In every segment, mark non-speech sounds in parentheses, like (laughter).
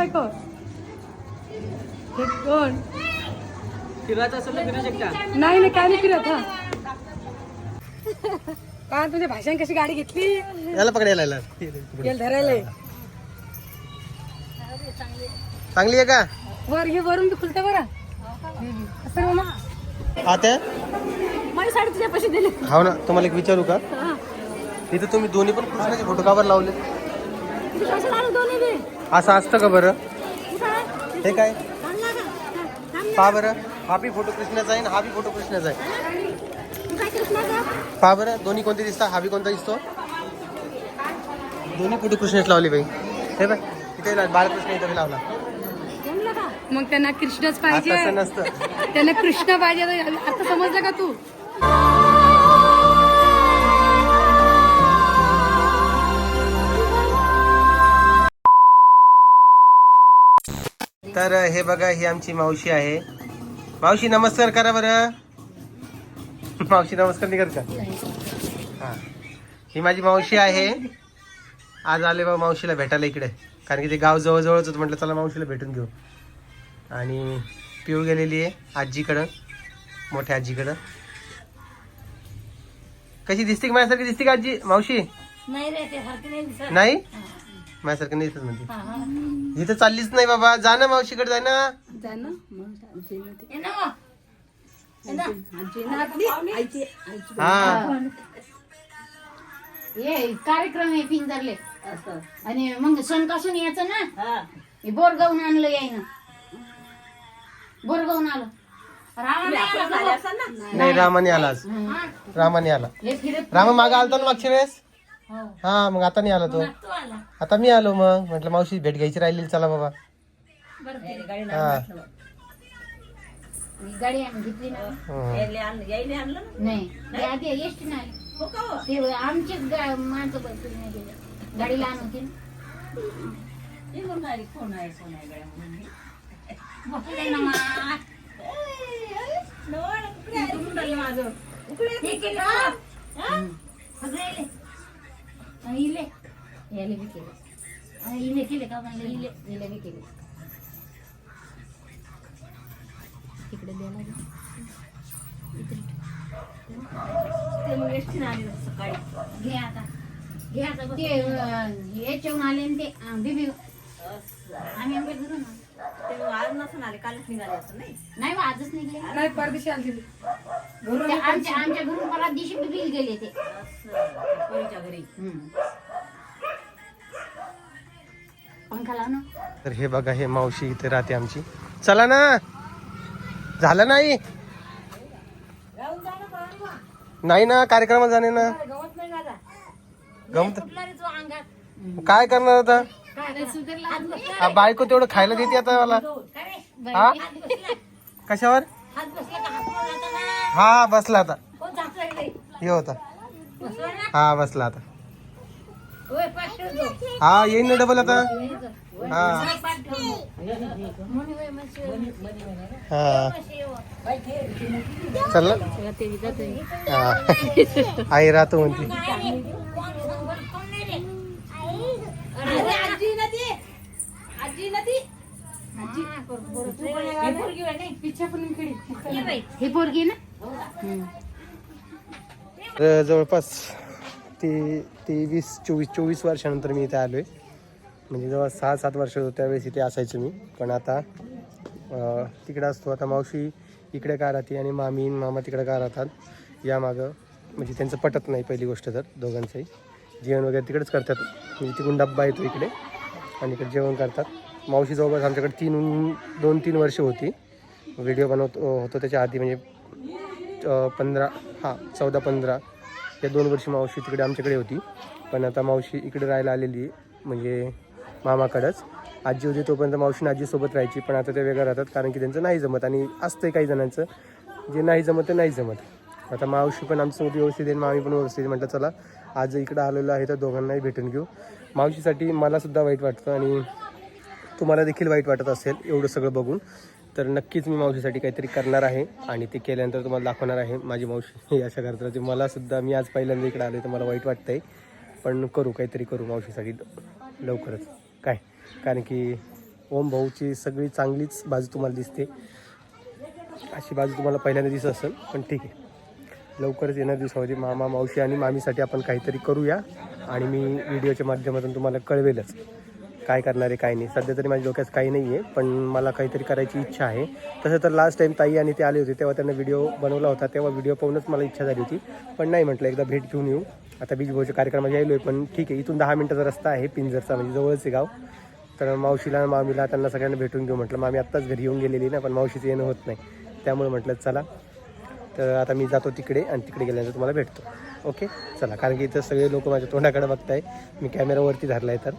बायको हे कोण फिरायचं असेल तर फिरू शकता. नाही नाही काय नाही फिरत हा. का तुझ्या भाषण कशी गाडी घेतली? याला पकडायला याला. गेल धरायला. चांगली आहे का? वर हे वरून बी खुलते बरं. असं हो आता माझी साडी तुझ्या पैसे दिले. हो ना तुम्हाला एक विचारू का? हा. इथं तुम्ही दोन्ही पण कृष्णाचे फोटो का बरं लावले? तुझे पैसे लागले दोन्ही बी. असं असतं का बरं? हे काय. पहा बरं. हा बी फोटो कृष्णाचा आहे आणि हा बी फोटो कृष्णाचा आहे. तू काय कृष्णाचा? पहा बरं. दोन्ही कोणते दिसतात हा बी कोणता दिसतो? दोन्ही फोटो कृष्णाच लावले बाई. हे बाय इथे बाळकृष्ण इथे लावला. मग त्यांना कृष्णच पाहिजे. असं नसतं. त्यांना कृष्ण पाहिजे. आता- आता समजलं का तू? तर हे बघा ही आमची मावशी आहे. मावशी नमस्कार करा बरं. मावशी नमस्कार नाही करत का हा. ही माझी मावशी आहे. आज आले बा मावशीला भेटायला इकडे. कारण की ते गाव जवळजवळच होतं म्हटलं चला मावशीला भेटून घेऊ. आणि पिऊ गेलेली आहे आजीकडं मोठ्या आजीकडं. कशी दिसते की माझ्यासारखी? दिसते का आजी? मावशी? नाही माझ्यासारखं नाही म्हणते. इथं चाललीच नाही बाबा. जा ना मावशीकडे जा ना. जा ना. हा. ये कार्यक्रम आहे पिंजरले. आणि मग सण कसून यायचं ना? बोरगावून आणलं यायनं. बोरगावून आलं? नाही रामाने आला आज. हा. रामाने आला. रामा मागा आलता ना मागच्या वेळेस? हो. हा मग आता नाही आला तो तू आला आता मी आलो मग म्हटलं मावशी भेट घ्यायची राहिली चला बाबा हा ही गाडी आम्ही घेतली ना हं. नाही ते आधी एसटी नाही ते आमचे माणसं बसली नाही गेले गाडीला आणून होती बसले ना मा. हे केलं का? हं. सगळे. इले. याले बी केले इले केले का म्हणलं इले इले बी केले तिकडे द्यायला लागेल. घे आता घे आता ते अं, याच्याहून आले ना ते. नाही? आजच निघले नाही परदेशी आली ती. ते आमच्या आमच्या घरून दिवशी गेले ते. पंखा लाव ना. तर हे बघा हे मावशी इथे राहते आमची. चला ना. झालं नाही? नाही ना कार्यक्रमात जाणे ना. गमत कुठला रे तो अंगात? काय करणार आता? हा, बायको तेवढं खायला देते आता मला. काय रे? हा? कशावर? हा बसला आता. रे हे होता. हा बसला आता. हा येईन ना डबल आता. हा. हा. चल. हा. आई राहतो म्हणते काय रे? कोण संबंध कोण नाही रे? अरे, आजी ना ती. आजी ना ती. आजी. आहे? पोरगी होय नाही? पिच्छा पण खेळी ये बाई. हे पोरगी ना? तर जवळपास ते तेवीस चोवीस चोवीस वर्षानंतर मी इथे आलो आहे म्हणजे जेव्हा सहा सात वर्ष होतं त्यावेळेस इथे असायचो मी. पण आता तिकडे असतो. आता मावशी इकडे का राहते आणि मामी मामा तिकडे का राहतात यामागं म्हणजे त्यांचं पटत नाही पहिली गोष्ट तर दोघांचंही. जेवण वगैरे तिकडेच करतात. म्हणजे तिकडून डब्बा येतो इकडे. आणि इकडे जेवण करतात. मावशी जवळपास आमच्याकडे तीन दोन तीन वर्ष होती. व्हिडिओ बनवतो होतो त्याच्या आधी म्हणजे पंधरा हां चौदा पंधरा या दोन वर्षी मावशी तिकडे आमच्याकडे होती. पण आता मावशी इकडे राहायला आलेली आहे, म्हणजे मामाकडंच. आजी होती तोपर्यंत मावशी आजीसोबत राहायची पण आता ते वेगळं राहतात कारण की त्यांचं नाही जमत आणि असतंय काही जणांचं. जे नाही जमत ते नाही जमत. आता मावशी पण आमच्यासोबत व्यवस्थित आहे मामी पण व्यवस्थित म्हटलं चला आज इकडं आलेलो आहे तर दोघांनाही भेटून घेऊ. मावशीसाठी मलासुद्धा वाईट वाटतं आणि तुम्हाला देखील वाईट वाटत असेल एवढं सगळं बघून. तर नक्कीच मी मावशीसाठी काहीतरी करणार आहे आणि ते केल्यानंतर तुम्हाला दाखवणार आहे. माझी मावशी (laughs) अशा करत राहते. मलासुद्धा मी आज पहिल्यांदा इकडे आले तर मला वाईट वाटतंय. पण करू काहीतरी करू मावशीसाठी लवकरच. काय? कारण की ओम भाऊची सगळी चांगलीच बाजू तुम्हाला दिसते. अशी बाजू तुम्हाला पहिल्यांदा दिसत असेल पण ठीक आहे. लवकरच येणार दिवसामध्ये मामा मावशी आणि मामीसाठी आपण काहीतरी करूया. आणि मी व्हिडिओच्या माध्यमातून तुम्हाला कळवेलच. काय करणार आहे काय नाही. सध्या तरी माझ्या डोक्यात काही नाही आहे पण मला काहीतरी करायची इच्छा आहे. तसं तर लास्ट टाईम ताई आणि ते आले होते तेव्हा त्यांना व्हिडिओ बनवला होता तेव्हा व्हिडिओ पाहूनच मला इच्छा झाली होती. पण नाही म्हटलं एकदा भेट घेऊन येऊ. आता बीज भाऊच्या कार्यक्रमात यायलो आहे पण ठीक आहे इथून दहा मिनटाचा रस्ता आहे पिंजरचा म्हणजे जवळच आहे गाव. तर मावशीला मामीला त्यांना सगळ्यांना भेटून घेऊ म्हटलं. मामी आत्ताच घरी येऊन गेलेली ना पण मावशीचं येणं होत नाही. त्यामुळे म्हटलं चला. तर आता मी जातो तिकडे आणि तिकडे गेल्यानंतर तुम्हाला भेटतो. ओके चला कारण की इथं सगळे लोक माझ्या तोंडाकडे बघताय मी कॅमेरावरती धरला आहे तर.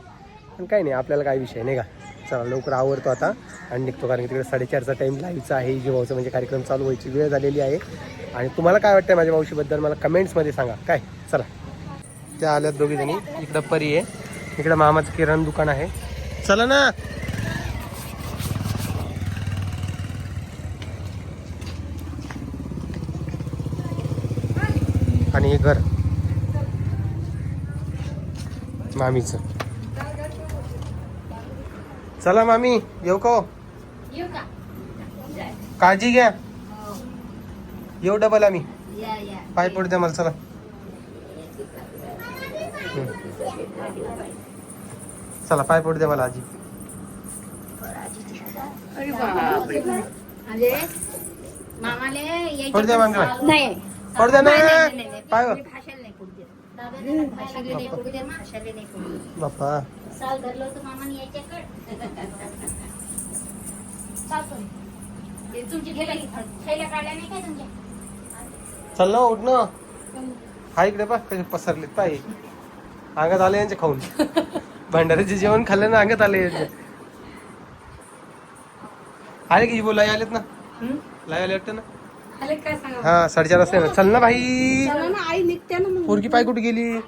पण काही नाही आपल्याला काय विषय नाही का? चला लवकर आवडतो आता आणि निघतो कारण की तिकडे साडेचारचा टाईम लाईव्हचा आहे जीवाचं म्हणजे कार्यक्रम चालू व्हायची वेळ झालेली आहे. आणि तुम्हाला काय वाटतं माझ्या मावशीबद्दल? मला कमेंट्समध्ये सांगा. काय? चला. त्या आल्यात दोघी जणी. इकडं परी आहे. इकडं मामाचं किराणा दुकान आहे. चला ना. आणि हे घर. मामीचं. चला मामी येऊ का हो? येऊ का? काळजी घ्या. येऊ डबल आम्ही. या या. पाय पडू द्या मला चला. हम्म. चला पाय पडू द्या मला आजी. म्हणजे मामाले यायचे पडू द्या पण मागं. साल- नाही. पडू द्या नाही, ना. नाही, नाही, नाही. पाय मी भाषाला नाही पडू देत. दादा भाषाला नाही पडू देत, भाषाला नाही पडू देत. बाप्पा. काढल्या नाही काय तुमच्या चल ना उठ ना. हा इकडे पा कसे पसरलेत पाय अंगात आले यांचे खाऊन. भंडाऱ्याचे जेवण खाल्लं ना अंगात आले यांचे. आले की बोला आलेत ना? लाई आले वाटतं ना? आले काय सांगा? हा साडेचार वाजता. चल ना भाई आई निघते ना मग. पोरगी पाय कुठे गेली?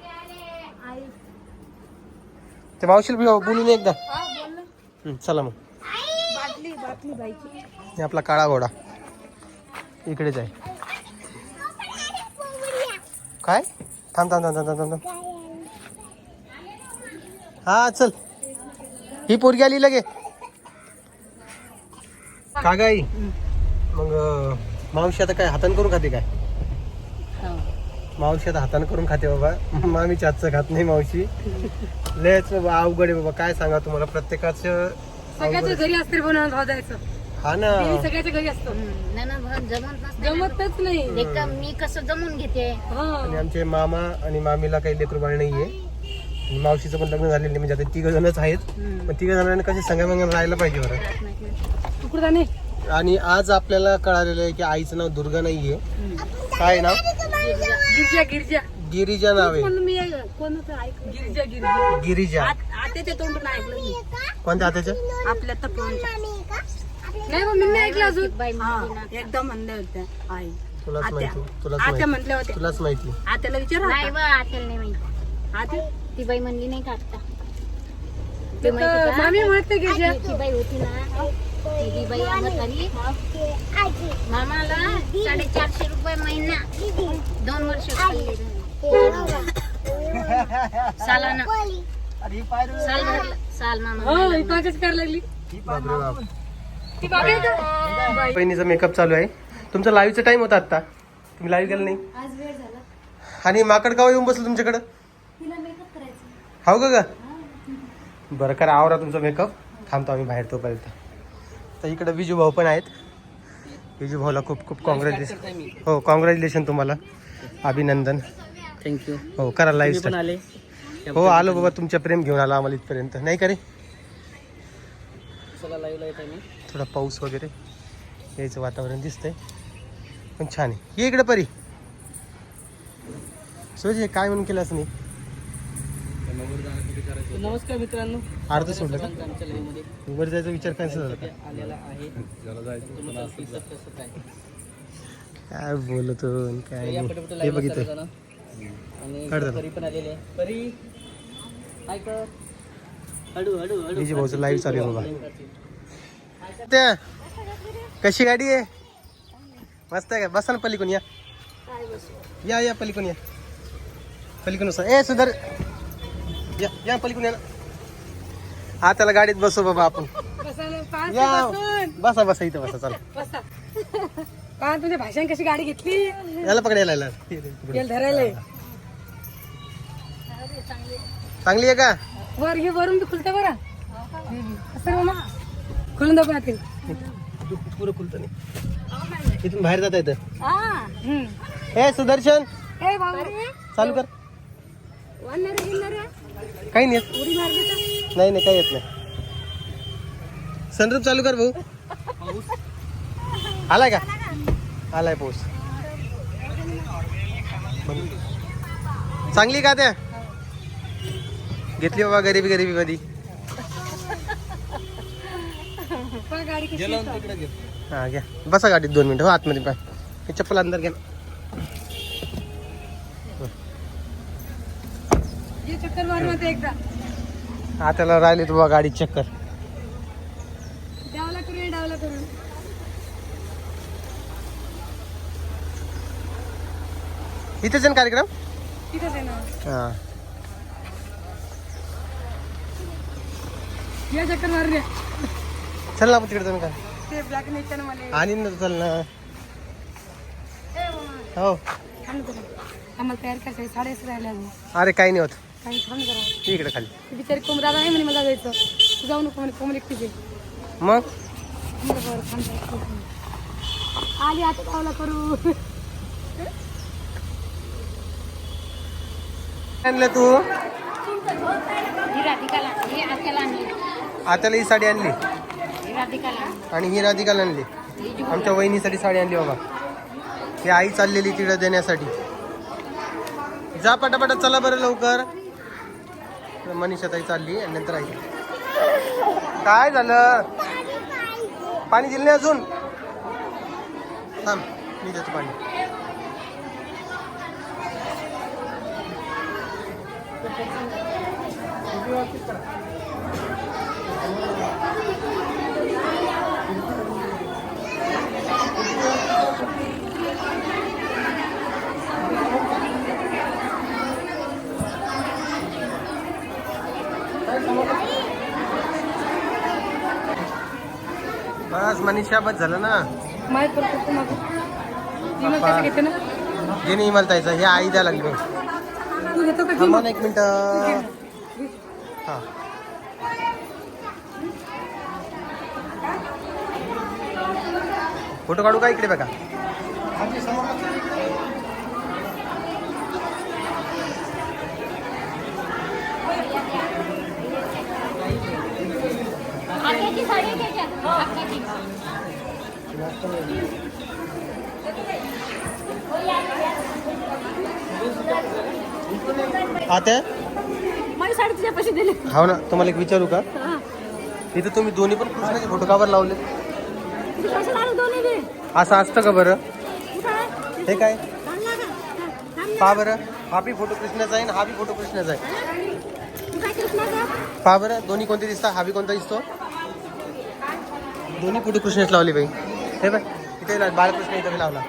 ते मावशील बोलून एकदा. चला मग. हे आपला काळा घोडा. इकडेच आहे. काय? थांब थांब थांब थांब थांब थांब. हा चल. ही पोरगी आली लगे. का गाई मग मावशी आता काय हातान करून खाते काय? मावशी आता हातानं करून खाते बाबा. मामीच्या हातचं खात नाही मावशी. लयच बाबा अवघड आहे बाबा. काय सांगा तुम्हाला? प्रत्येकाचं सगळ्याच्या घरी असते बनवून हा ना. ते सगळ्याच्या घरी असतो. नाही ना भाऊ, जमत नसतं ना. जमतच नाही. ते का मी कसं जमून घेते. हा. आणि आमचे मामा आणि मामीला काही लेकरू बाळ नाहीये. आणि मावशीचं पण लग्न झालेलं नाही. म्हणजे आता तिघ जणच आहेत. पण तिघ जणांना कसे संगमंगम राहायला पाहिजे बरं. तुकडा आणि आज आपल्याला कळालेलं आहे की आईचं नाव दुर्गा नाहीये. काय नाव? गिरजा गिरजा. गिरिजा नाव. आहे? म्हणून मी कोणाचं गिरजा गिरजा. गिरिजा. आत्याच्या तोंडून ऐकलं मी. कोणत्या आत्याच्या आपल्या तर नाही मग मी नाही ऐकलं अजून. हा. एकदम म्हणल्या होत्या आई. तुलाच आत्या. माहिती तुलाच आत्या माहिती. म्हटल्या होत्या. तुलाच माहिती. आत्याला विचारा नाही आता. बा आठवलं नाही माहिती. आत्या? ती बाई म्हणली नाही का आता ते माहिती तर का? मामी म्हणते गिरजा. ती बाई होती ना. ती बाई अंगात आली मामाला साडेचारशे रुपये महिना. दोन वर्ष खाल्ली. सालानं. साल भरलं. साल मामा हो करायला लागली? बहिणीचा मेकअप चालू आहे. तुमचा लाईव्हचा टाइम होता आता तुम्ही लाईव्ह गेला नाही. आज वेळ झाला. आणि माकड गाव येऊन बसलं तुमच्याकडं? तिला मेकअप करायचं. हो का ग? बरं करा आवरा तुमचा मेकअप थांबतो आम्ही बाहेर तोपर्यंत. तर इकडे विजू भाऊ पण आहेत. विजू भाऊला खूप खूप कॉंग्रॅच्युलेशन हो कॉंग्रॅच्युलेशन तुम्हाला. अभिनंदन. थँक्यू हो करा लाईव्ह आले. हो आलो बाबा तुमच्या प्रेम घेऊन आला आम्हाला इथपर्यंत. नाही का रे? थोडा पाऊस वगैरे यायचं वातावरण दिसतंय. पण छान आहे. ये इकडे परी. सोज काय म्हणून केलं असं नाही? नमस्कार मित्रांनो. अर्ध सोडलं का? आमच्या लाईव्हमध्ये वर जायचा विचार कॅन्सल झाला? का आलेला आहे. तुमचं फीचं कसं काय? काय बोलतो काय हे बघितलं. आणि काढ जरा. परी पण आलेली आहे. परी हाय कर हळू हळू हळू. विजय भाऊचं live चालू आहे बाबा. त्या कशी गाडी आहे? मस्त आहे का? बसा ना पलीकडून या. या या पलीकडून या. पलीकडून बसा. ए सुधर. या या पलीकडून या ना. हा त्याला गाडीत बसू बाबा आपण. या. बसून. बसा बसा इथं बसा चला. बसा. पहा तुझ्या भाषण कशी गाडी घेतली? याला पकडायला याला. येल. धरायला चांगली आहे का? वर हे वरून बी खुलतं बरं. असं खुलून दाखव आतील. पुरं खुलतं नाही. इथून बाहेर जाता येतं. हे. सुदर्शन. ए चालू कर. वाढणार. काही नाही. येत. नाही नाही काही येत नाही. सनरूप चालू कर भाऊ. आलाय का? आलाय पाऊस. चांगली का त्या? घेतली बाबा गरीबी गरीबी मध्ये येतं. हा घ्या. बसा गाडीत दोन मिनिटं. हो आतमध्ये पाय चप्पल अंदर घ्या ये चक्कर मारमध्ये एकदा. आताला राहिली तू गाडी चक्कर. डावला करून डावला करून इथेच आहे ना कार्यक्रम? तिथंच आहे ना. हा. या चक्कर चल ना तिकडे जाऊन काय ते ब्लॅक नेचर मला. आणि ना चल ना. हो. आम्हाला तयार करायचं साडेच राहिले अजून. अरे काही नाही होत. काही थांब जरा. इकडे खाली. ती बिचारी कोमराला आहे म्हणे मला जायचं. तू जाऊ नको म्हणे एकटीच आहे मग? बरं बरं थांब जरा, थांब, थांब. आली आता डावला करू. आणलं तू? ही राधिकाला ही आत्याला आणली. आताला ही साडी आणली. ही राधिकाला आणली. आणि ही राधिकाला आणली. आमच्या वहिनीसाठी साडी आणली बाबा. ही आई चाललेली तिकडे देण्यासाठी. जा पटापट चला बरं लवकर. मनीषा ताई चालली आणि नंतर आई. काय झालं? पाणी दिलं नाही अजून? थांब मी देतो पाणी. बस मनीषा बस झालं ना. माहीत पडतो तुम्हाला. घेते ना? जे नाही मला ताईचं हे आई द्यायला लागली. तू घेतो का थांबा विमल? ना एक मिनिट. हा. फोटो काढू का इकडे बघा? आत्याची साडी आत्याची. आता हो ना तुम्हाला एक विचारू का? इथं तुम्ही दोन्ही पण कृष्णाचे फोटो कावर लावले असं असतं का बरं? हे काय? ना. पहा बरं. हा बी फोटो कृष्णाचा आहे आणि हा बी फोटो कृष्णाचा आहे. पहा बरं दोन्ही कोणते दिसतात हा बी कोणता दिसतो? दोन्ही फोटो कृष्णच लावले बाई. हे इथे बाळकृष्ण इथे लावला.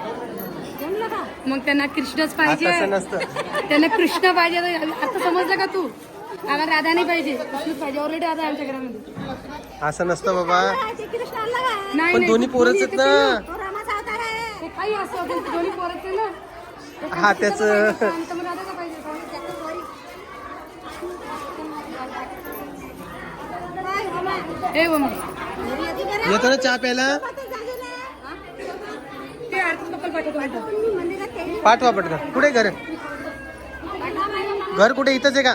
मग त्यांना कृष्णच पाहिजे. असं नसतं. त्यांना कृष्ण पाहिजे. आता- समजलं का तू? आम्हाला राधा नाही पाहिजे. कृष्णच पाहिजे. ऑलरेडी राधा आहे आमच्या घरामध्ये. असं नसतं बाबा. नाही पण नाही, दोन्ही पोरच आहेत एकच ना. आहे तो रामाचा अवतार आहे. ते काही असं पण ते दोन्ही पोरच आहे ना. ते हा, कृष्णाचं त्याचं- पाहिजे, आमचं पण राधाचं पाहिजे. ए मम्मी येतो ना चहा प्यायला ते आरती पप्पा पाठवतो म्हणतात. पाठवा पटकन. कुठे घर घर कुठे? इथंच आहे का?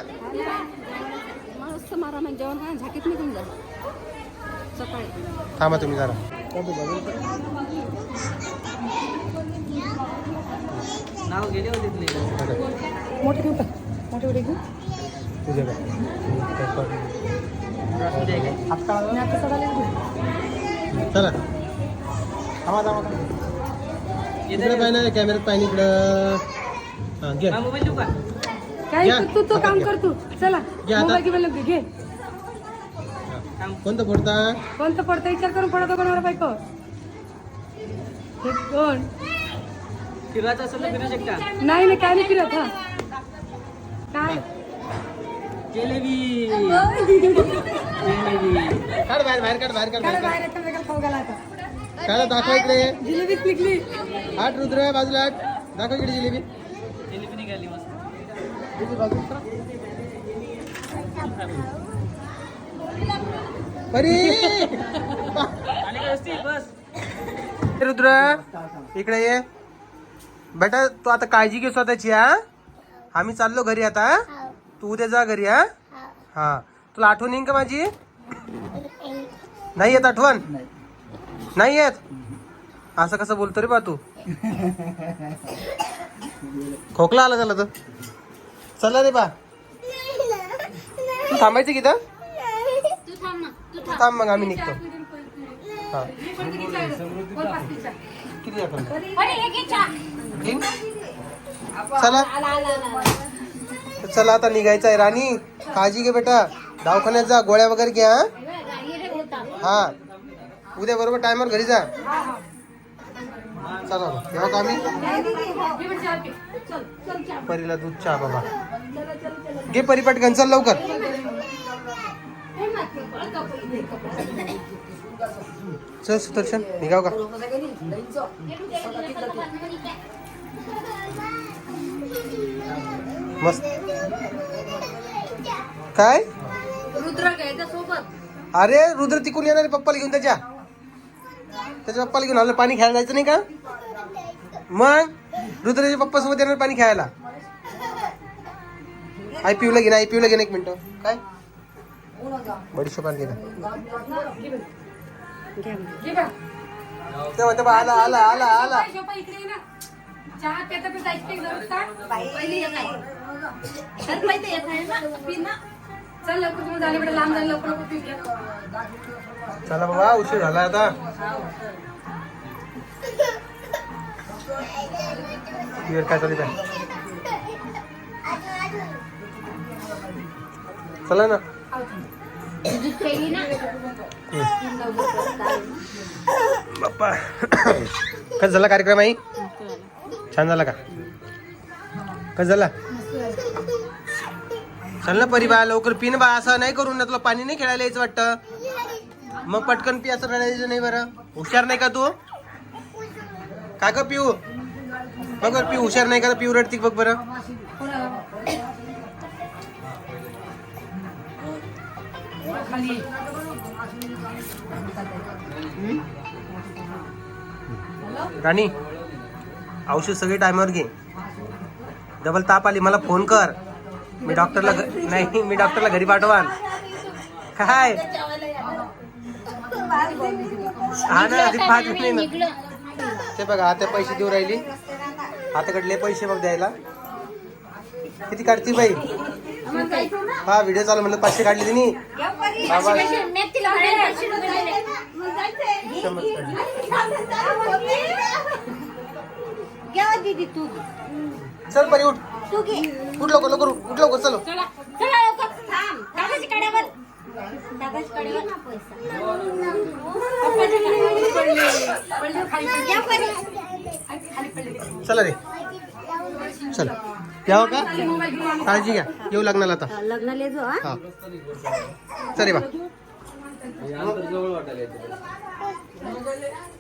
थांबा तुम्ही जरा. नाव गेले होते मोठे घेऊ का मोठे तुझे घेऊ चला. थांबा थांबा इकडे पाहिजे कॅमेऱ्यात पाहिजे इकडं. हा घे. मोबाईल देऊ का? काय तू- तू काम. कर तू. चला घे आता. मोबाईल घेऊन घे. कोणतं फोडता? कोणतं पडतं विचार करून पडतो कोणाला बायको हे कोण? फिरायचं असेल तर फिरू शकता. नाही नाही काय नाही फिरत हा. काय? जिलेबी. काढ बाहेर बाहेर काढ बाहेर काढ काढा. बाहेर वेगळं खाऊ घाला आता. काढ दाखव इकडे. जिलेबीच निघली आठ रुद्र बाजूला आठ. दाखव इकडे जिलेबी. जिलेबी निघाली मस्त. परी! आणि काय असते बस रुद्र इकडे ये. बेटा तू आता काळजी घे स्वतःची हा? आम्ही चाललो घरी आता तू उद्या जा घरी हा? हा. तुला आठवण येईन का माझी? नाही येत आठवण? नाही येत असं कसं बोलतो रे बा तू? खोकला आला त्याला तर. चला रे बा. तू थांबायचं की थांब मग आम्ही निघतो. हा. किती चला. चला आता निघायचं आहे. राणी काळजी घे बेटा. दवाखान्यात जा गोळ्या वगैरे घ्या हा? हा उद्या बरोबर टायमावर घरी जा. चला. येऊ का आम्ही? चहा परीला दूध चहा बाबा. घे परी पटकन चल लवकर. चल सुदर्शन निघाव का? मस्त. काय? रुद्र घ्यायचा सोबत. अरे रुद्र तिकून येणार पप्पाला घेऊन त्याच्या त्याच्या पप्पाला घेऊन आलं पाणी खेळायला जायचं नाही का? मग? रुद्राच्या पप्पा सोबत येणार पाणी खेळायला आय पी ला घे ना आय पी ला घे ना एक मिनिट. काय? बडीशोप पाणी का? घे बा. तेव्हा तेव्हा आला आला आला आला. चहा पेता पेता ऐकते जरूर का पहिली येत आहे तर पहिले येत आहे ना पी चल लवकर तुम्ही झाले बेटा लांब झाले लवकर लवकर पी घ्या. चला बाबा उशीर झाला आता. काय चालू चला ना. बाप्पा. कसं झाला कार्यक्रम आई? छान झाला का? कसं झाला? चल ना परी बा लवकर पिन बा असं नाही करून ना तुला पाणी नाही खेळायला यायचं वाटतं. मग पटकन पी असं रडायचं नाही बरं. हुशार नाही का तू? काय का पिऊ? बघ बरं पिऊ हुशार नाही का? पिऊ रडती बघ बरं. राणी औषध सगळे टायमावर घे. डबल ताप आली मला फोन कर. मी डॉक्टरला नाही मी डॉक्टरला घरी पाठवाल काय? हा ना आधी पाच नाही ना. ते बघा आता पैसे देऊ राहिली. हाताकडले पैसे बघ द्यायला. किती काढती बाई? हा व्हिडिओ चालू म्हणलं पाचशे काढले तिने. बाबा. चल परी उठ. उठ लवकर लवकर उठ लवकर चलो. चला चला रे. चला. रे चल यावं का? काळजी घ्या. येऊ लग्नाला आता. लग्नाला येतो हा. चल रे बा.